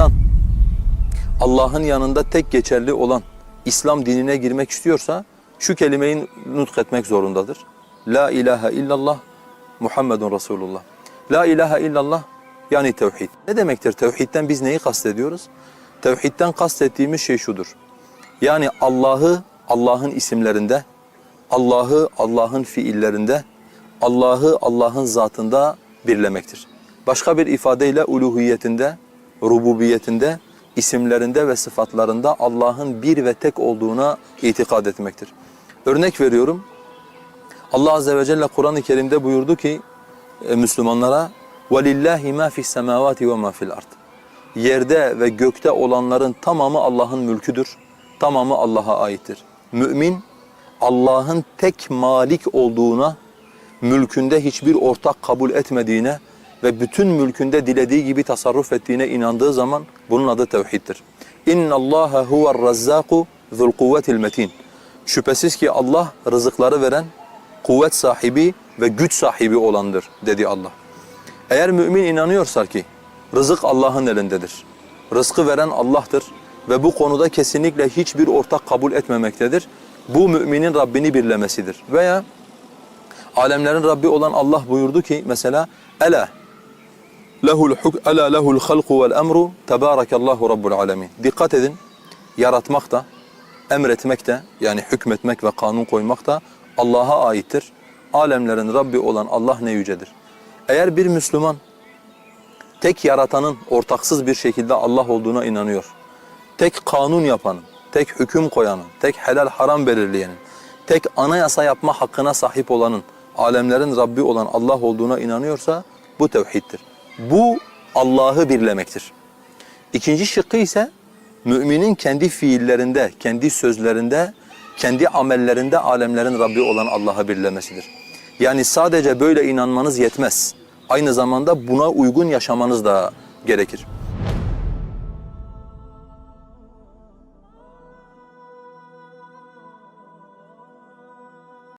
insan Allah'ın yanında tek geçerli olan İslam dinine girmek istiyorsa şu kelimeyi nutk etmek zorundadır. La ilahe illallah Muhammedun Resulullah. La ilahe illallah yani tevhid. Ne demektir tevhidden biz neyi kastediyoruz? Tevhidden kastettiğimiz şey şudur. Yani Allah'ı Allah'ın isimlerinde, Allah'ı Allah'ın fiillerinde, Allah'ı Allah'ın zatında birlemektir. Başka bir ifadeyle uluhiyetinde, rububiyetinde, isimlerinde ve sıfatlarında Allah'ın bir ve tek olduğuna itikad etmektir. Örnek veriyorum. Allah azze ve celle Kur'an-ı Kerim'de buyurdu ki e, Müslümanlara وَلِلَّهِ مَا فِي السَّمَاوَاتِ وَمَا فِي الْأَرْضِ Yerde ve gökte olanların tamamı Allah'ın mülküdür. Tamamı Allah'a aittir. Mümin Allah'ın tek malik olduğuna, mülkünde hiçbir ortak kabul etmediğine ve bütün mülkünde dilediği gibi tasarruf ettiğine inandığı zaman bunun adı tevhiddir. İnna Allaha huve'r-Razzaku zul kuvvetil metin. Şüphesiz ki Allah rızıkları veren, kuvvet sahibi ve güç sahibi olandır dedi Allah. Eğer mümin inanıyorsa ki rızık Allah'ın elindedir. Rızkı veren Allah'tır ve bu konuda kesinlikle hiçbir ortak kabul etmemektedir. Bu müminin Rabbini birlemesidir. Veya alemlerin Rabbi olan Allah buyurdu ki mesela Ela lehul huk ela lehul halku vel emru tebarakallahu rabbul alamin. Dikkat edin. Yaratmak da, emretmek de yani hükmetmek ve kanun koymak da Allah'a aittir. Alemlerin Rabbi olan Allah ne yücedir. Eğer bir Müslüman tek yaratanın ortaksız bir şekilde Allah olduğuna inanıyor. Tek kanun yapanın, tek hüküm koyanın, tek helal haram belirleyenin, tek anayasa yapma hakkına sahip olanın, alemlerin Rabbi olan Allah olduğuna inanıyorsa bu tevhiddir. Bu Allah'ı birlemektir. İkinci şıkkı ise müminin kendi fiillerinde, kendi sözlerinde, kendi amellerinde alemlerin Rabbi olan Allah'a birlemesidir. Yani sadece böyle inanmanız yetmez. Aynı zamanda buna uygun yaşamanız da gerekir.